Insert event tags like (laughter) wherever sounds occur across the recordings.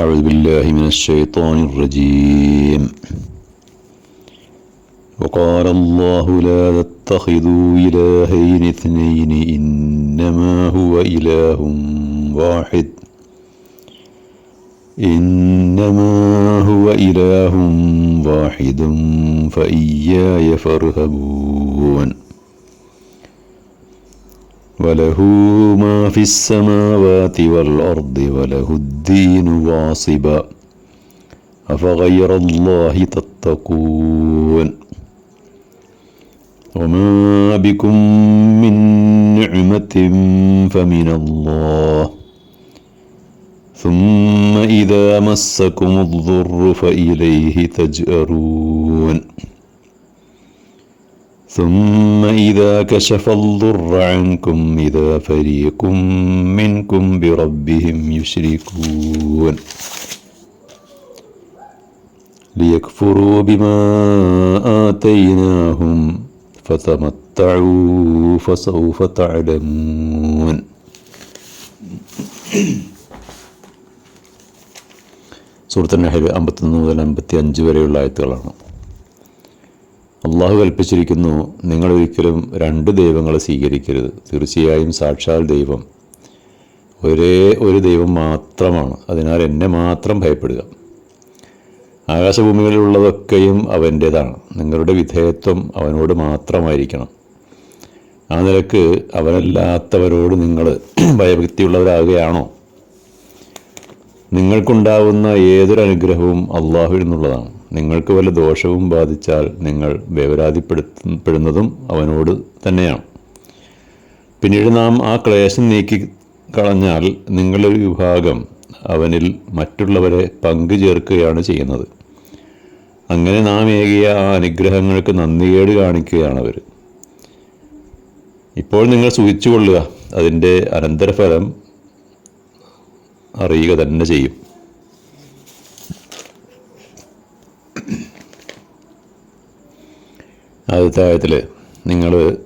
أعوذ بالله من الشيطان الرجيم. وقال الله لا تتخذوا إلهين اثنين إنما هو إله واحد. إنما هو إله واحد فإياي فارهبون. وله ما في السماوات والأرض وله الدين واصبا. أفغير الله تتقون. وما بكم من نعمة فمن الله. ثم إذا مسكم الضر فإليه تجأرون. ثم إذا كشف الضر عنكم إذا فريق منكم بربهم يشركون ليكفروا بما آتيناهم فتمتعوا فسوف تعلمون സൂറത്ത് നഹൽ അമ്പത്തൊന്ന് മുതൽ അമ്പത്തി അഞ്ച് വരെയുള്ള ആയത്തുകളാണ് അള്ളാഹു കൽപ്പിച്ചിരിക്കുന്നു നിങ്ങൾ ഒരിക്കലും രണ്ട് ദൈവങ്ങളെ സ്വീകരിക്കരുത്. തീർച്ചയായും സാക്ഷാൽ ദൈവം. ഒരേ ഒരു ദൈവം മാത്രമാണ്. അതിനാൽ എന്നെ മാത്രം ഭയപ്പെടുക. ആകാശഭൂമികളിലുള്ളതൊക്കെയും അവന്റേതാണ് നിങ്ങളുടെ വിധേയത്വം അവനോട് മാത്രമായിരിക്കണം. ആ നിലയ്ക്ക് അവനല്ലാത്തവരോട് നിങ്ങൾ (clears throat) ഭയഭക്തിയുള്ളവരാകുകയാണോ? നിങ്ങൾക്കുണ്ടാവുന്ന ഏതൊരു അനുഗ്രഹവും അള്ളാഹുവിൽ നിന്നുള്ളതാണ്. നിങ്ങൾക്ക് വല്ല ദോഷവും ബാധിച്ചാൽ നിങ്ങൾ വേവരാതിപ്പെടുത്തപ്പെടുന്നതും അവനോട് തന്നെയാണ്. പിന്നീട് നാം ആ ക്ലേശം നീക്കി കളഞ്ഞാൽ നിങ്ങളൊരു വിഭാഗം അവനിൽ മറ്റുള്ളവരെ പങ്കു ചേർക്കുകയാണ് ചെയ്യുന്നത്. അങ്ങനെ നാം ഏകിയ ആ അനുഗ്രഹങ്ങൾക്ക് നന്ദികേട് കാണിക്കുകയാണ് അവർ. ഇപ്പോൾ നിങ്ങൾ സൂചിച്ചുകൊള്ളുക അതിന്റെ അനന്തരഫലം അറിയുക തന്നെ ചെയ്യും. ആദ്യത്തെ ആയത്തിൽ നിങ്ങൾ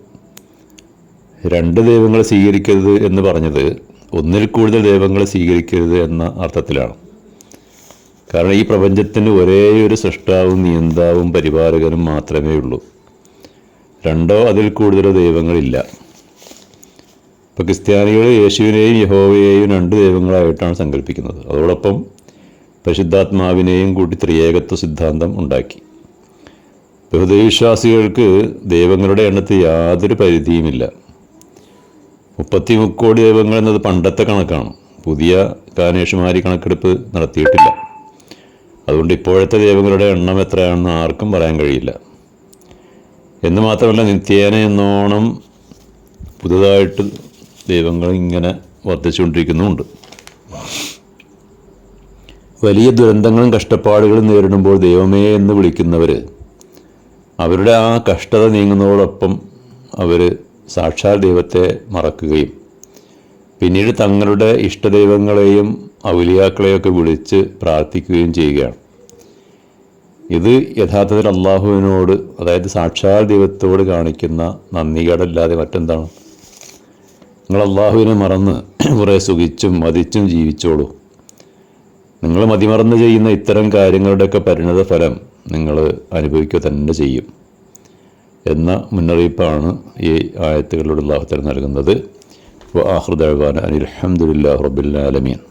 രണ്ട് ദൈവങ്ങളെ സ്വീകരിക്കരുത് എന്ന് പറഞ്ഞത് ഒന്നിൽ കൂടുതൽ ദൈവങ്ങളെ സ്വീകരിക്കരുത് എന്ന അർത്ഥത്തിലാണ്. കാരണം ഈ പ്രപഞ്ചത്തിന് ഒരേ ഒരു സൃഷ്ടാവും നിയന്താവും പരിപാലകനും മാത്രമേ ഉള്ളൂ. രണ്ടോ അതിൽ കൂടുതലോ ദൈവങ്ങളില്ല. ഇപ്പോൾ ക്രിസ്ത്യാനികൾ യേശുവിനെയും യഹോവയെയും രണ്ട് ദൈവങ്ങളായിട്ടാണ് സങ്കല്പിക്കുന്നത്. അതോടൊപ്പം പരിശുദ്ധാത്മാവിനെയും കൂട്ടി ത്രിയേകത്വ സിദ്ധാന്തം ഉണ്ടാക്കി. ബഹുദൈവിശ്വാസികൾക്ക് ദൈവങ്ങളുടെ എണ്ണത്തിൽ യാതൊരു പരിധിയുമില്ല. മുപ്പത്തി മുക്കോടി ദൈവങ്ങൾ എന്നത് പണ്ടത്തെ കണക്കാണ്. പുതിയ കാനേഷുമാരി കണക്കെടുപ്പ് നടത്തിയിട്ടില്ല. അതുകൊണ്ട് ഇപ്പോഴത്തെ ദൈവങ്ങളുടെ എണ്ണം എത്രയാണെന്ന് ആർക്കും പറയാൻ കഴിയില്ല. എന്ന് മാത്രമല്ല നിത്യേന എന്നോണം പുതുതായിട്ട് ദൈവങ്ങൾ ഇങ്ങനെ വർദ്ധിച്ചുകൊണ്ടിരിക്കുന്നുമുണ്ട്. വലിയ ദുരന്തങ്ങളും കഷ്ടപ്പാടുകളും നേരിടുമ്പോൾ ദൈവമേ എന്ന് വിളിക്കുന്നവർ അവരുടെ ആ കഷ്ടത നീങ്ങുന്നതോടൊപ്പം അവർ സാക്ഷാൽ ദൈവത്തെ മറക്കുകയും പിന്നീട് തങ്ങളുടെ ഇഷ്ടദൈവങ്ങളെയും ഔലിയാക്കളെയൊക്കെ വിളിച്ച് പ്രാർത്ഥിക്കുകയും ചെയ്യുകയാണ്. ഇത് യഥാർത്ഥത്തിൽ അള്ളാഹുവിനോട് അതായത് സാക്ഷാൽ ദൈവത്തോട് കാണിക്കുന്ന നന്ദികേടല്ലാതെ മറ്റെന്താണ്? നിങ്ങൾ അള്ളാഹുവിനെ മറന്ന് കുറേ സുഖിച്ചും മതിച്ചും ജീവിച്ചോളൂ. നിങ്ങൾ മതിമറന്ന് ചെയ്യുന്ന ഇത്തരം കാര്യങ്ങളുടെയൊക്കെ പരിണത ഫലം നിങ്ങൾ അനുഭവിക്കുക തന്നെ ചെയ്യും. എന്ന മുന്നറിയിപ്പാണ് ഈ ആയത്തുകളിലൂടെ അള്ളാഹുത്തല നൽകുന്നത്. ആഹൃദാൻ അനിൽ അഹമ്മദില്ലാ റബ്ബുൽ ആലമീൻ.